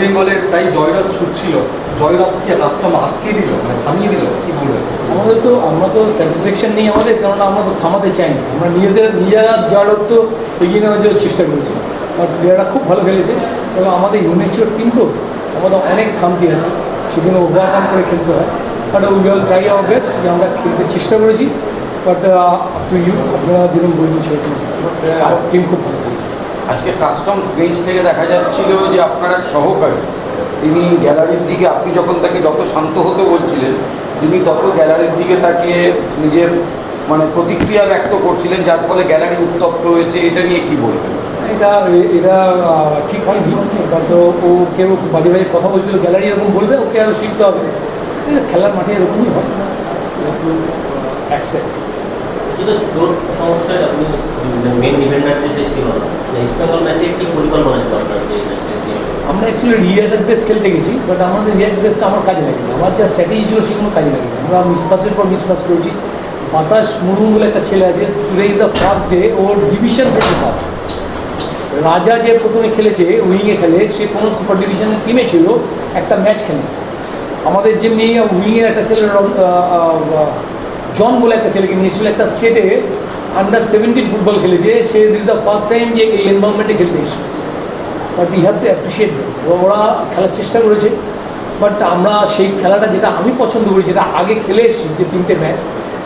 বেঙ্গলের প্রায় জয়রাত ছুটছিল। জয়রাত কি রাস্তা আটকে দিল? মানে থামিয়ে দিল? কি বলবেন আমাদের তো আমরা তো স্যাটিসফ্যাকশন নেই আমাদের কারণ আমরা তো থামাতে চাই না আমরা নিজেদের নিজেরা জয়রত তো এগিয়ে নেওয়ার জন্য চেষ্টা করেছি। আর প্লেয়াররা খুব ভালো খেলেছে। তবে আমাদের ইউনিচুর টিম তো আমাদের অনেক খামতি আছে। সেগুলো ওভারকাম করে খেলতে হয়। But we will try our best যে আমরা খেলতে চেষ্টা করেছি। বাট টু ইউ আপনারা যেরকম বলবেন সেরকম। টিম খুব ভালো। আজকে কাস্টমস বেঞ্চ থেকে দেখা যাচ্ছিল যে আপনার এক সহকারী তিনি গ্যালারির দিকে আপনি যখন তাকে যত শান্ত হতে বলছিলেন তিনি তত গ্যালারির দিকে তাকিয়ে নিজের মানে প্রতিক্রিয়া ব্যক্ত করছিলেন যার ফলে গ্যালারি উত্তপ্ত হয়েছে এটা নিয়ে কি বলবেন? এটা এটা ঠিক হয়নি বাট ও কেউ বাজে বাজে কথা বলছিল গ্যালারি এরকম বলবে ওকে আরও শিখতে হবে। খেলার মাঠে এরকমই হয়। অ্যাকসেপ্ট আমরা অ্যাকচুয়ালি রিয়াক্ট বেস খেলতে গেছি বাট আমাদের রিয়াক্ট বেসটা আমার কাজে লাগেনি। আমার যা স্ট্র্যাটেজি ছিল সেগুলো কাজে লাগেনি। আমরা মিসপাসের পর মিসপাস করেছি। বাতাস মুরুম বলে একটা ছেলে আছে today is the first day or division থেকে ফার্স্ট রাজা যে প্রথমে খেলেছে উইংয়ে খেলে, সে কোনো সুপার ডিভিশনের টিমে ছিল, একটা ম্যাচ খেলে আমাদের যেমনি উইংয়ের একটা ছেলে জন বলে একটা ছেলেকে নিয়েছিল একটা স্টেটে আন্ডার সেভেন্টিন ফুটবল খেলেছে। সে দিস দ্য ফার্স্ট টাইম যে এই এনভারনমেন্টে খেলতে এসেছে। But you have to appreciate ওরা খেলার চেষ্টা করেছে। বাট আমরা সেই খেলাটা যেটা আমি পছন্দ করি যেটা আগে খেলে এসেছি যে তিনটে ম্যাচ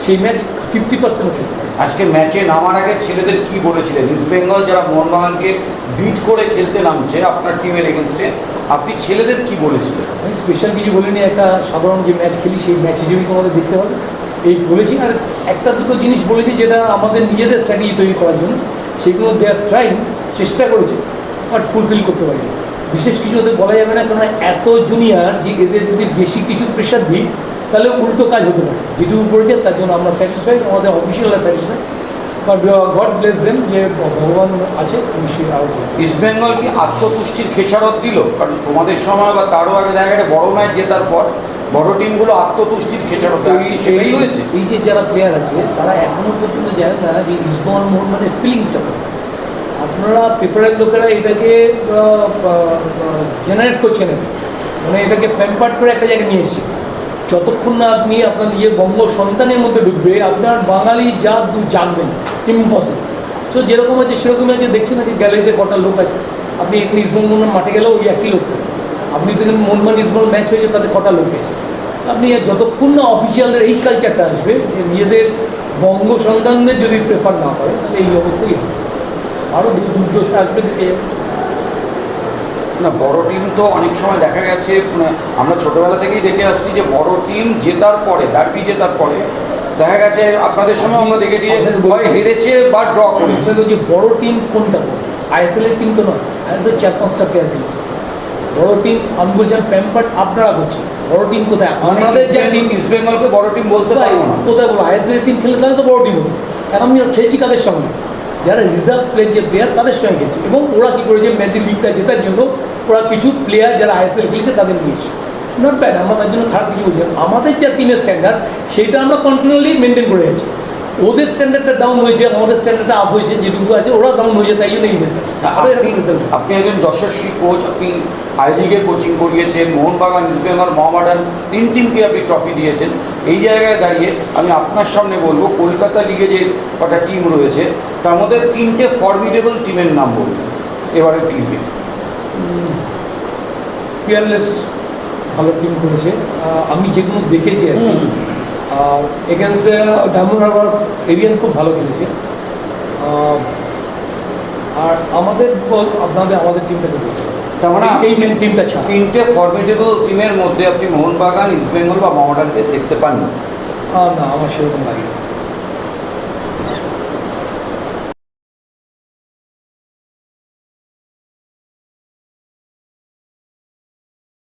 সেই ম্যাচ ফিফটি পার্সেন্ট খেলতে আজকে ম্যাচে নামার আগে ছেলেদের কি বলেছিলেন? ইস্ট বেঙ্গল যারা মোহনবাগানকে বিট করে খেলতে নামছে আপনার টিমের এগেনস্টে আপনি ছেলেদের কি বলেছিলেন? আমি স্পেশাল কিছু বলিনি একটা সাধারণ যে ম্যাচ খেলি সেই ম্যাচ হিসেবেই তোমাদের দেখতে হবে। এই বলেছি, আর একটা দুটো জিনিস বলেছি যেটা আমাদের নিজেদের স্ট্র্যাটেজি তৈরি করার জন্য। সেগুলো দে আর ট্রাইং চেষ্টা করেছে বাট ফুলফিল করতে পারিনি। বিশেষ কিছু ওদের বলা যাবে না, কেননা এত জুনিয়র যে এদের যদি বেশি কিছু প্রেশার দিই, তাহলে উল্টো কাজ হতে পারে। যেটুকু করেছে, তার জন্য আমরা স্যাটিসফাইড আমাদের অফিসিয়ালরা স্যাটিসফাইড গড ব্লেস দেন যে ভগবান আছে নিশ্চয়ই আরও ভালো। কি আত্মতুষ্টির খেসারত দিল? কারণ তোমাদের সময় বা তারও আগে দেখা গেছে বড় ম্যাচ জেতার পর বড় টিমগুলো আত্মতুষ্টির খেসারত দেয়। সেটাই হয়েছে। এই যে যারা প্লেয়ার আছে তারা এখনও পর্যন্ত জানে না যে ফিলিংসটা কোথায়। আপনারা পেপারের লোকেরা এটাকে জেনারেট করছেন মানে এটাকে প্যাম্পার্ট করে একটা জায়গায় নিয়ে এসেছে। যতক্ষণ না আপনি আপনার নিজের বঙ্গ সন্তানের মধ্যে ঢুকবে আপনার বাঙালি যা দু জানবেন ইম্পসিবল সো যেরকম আছে, সেরকমই আছে, দেখছেন যে গ্যালারিতে কটা লোক আছে। আপনি এখানে ইসবল মাঠে গেলেও ওই একই লোক থাকে। আপনি দেখেন মোহনবান ইসবল ম্যাচ হয়েছে, তাতে কটা লোক গেছে আপনি যতক্ষণ না অফিসিয়ালদের এই কালচারটা আসবে, যে নিজেদের বঙ্গ সন্তানদের যদি প্রেফার না করে, তাহলে এই অবস্থাই হবে। আরও দূর দুর্দশা আসবে দেখে। না, বড় টিম তো অনেক সময় দেখা গেছে মানে আমরা ছোটবেলা থেকেই দেখে আসছি যে বড় টিম জেতার পরে ডার্বি জেতার পরে দেখা গেছে আপনাদের সময় আমরা দেখেছি হয় হেরেছে বা ড্র করেছে। যে বড় টিম কোনটা আইএসএল এর টিম তো নয় আইএসএল চার পাঁচটা প্লেয়ার খেলেছে বড় টিম আমি বলছিলাম প্যাম্পার্ট আপনারা করছেন বড় টিম কোথায়? আমাদের যে টিম ইস্ট বেঙ্গলকে বড় টিম বলতে পারব না। কোথায় বলো আইএসএলের টিম খেলে তাহলে তো বড় টিম হতো এখন আমি খেলছি কাদের সঙ্গে? যারা রিজার্ভ প্লেয়ার যে প্লেয়ার তাদের সঙ্গে খেলছি। এবং ওরা কী করেছে? ম্যাচের লিগটা জেতার জন্য ওরা কিছু প্লেয়ার যারা আইএসএল খেলেছে তাদের নিয়েছে নট ব্যাড আমরা তার জন্য খারাপ কিছু বলছি আমাদের যা টিমের স্ট্যান্ডার্ড সেটা আমরা কন্টিনিউয়ালি মেনটেন করে যাচ্ছি। ওদের স্ট্যান্ডার্ডটা ডাউন হয়েছে আমাদের স্ট্যান্ডার্ডটা আপ হয়েছে যেটুকু আছে ওরা ডাউন হয়েছে তাই জন্য এই রেজাল্ট আপনি- একজন যশস্বী কোচ আপনি আই লিগে কোচিং করিয়েছেন মোহনবাগান ইস্ট বেঙ্গল মোহামেডান তিন টিমকে আপনি ট্রফি দিয়েছেন। এই জায়গায় দাঁড়িয়ে আমি আপনার সামনে বলব কলকাতা লিগে যে কটা টিম রয়েছে তার মধ্যে তিনটে ফর্মিডেবল টিমের নাম বলুন। এবারের লিগে পিয়ারলেস ভালো টিম করেছে। আমি যেগুলো দেখেছি আর কি। এগেন্সে ডায়মন্ড হারবার এরিয়ান খুব ভালো খেলেছে। আর আমাদের বল আপনাদের আমাদের টিমটাকে বলতে। তার মানে এই- মেন টিমটা ছাড়া। তিনটে ফর্মেটেবল টিমের মধ্যে আপনি মোহনবাগান ইস্ট বেঙ্গল বা মোহামেডানকে দেখতে পান না না আমার সেরকম লাগে না।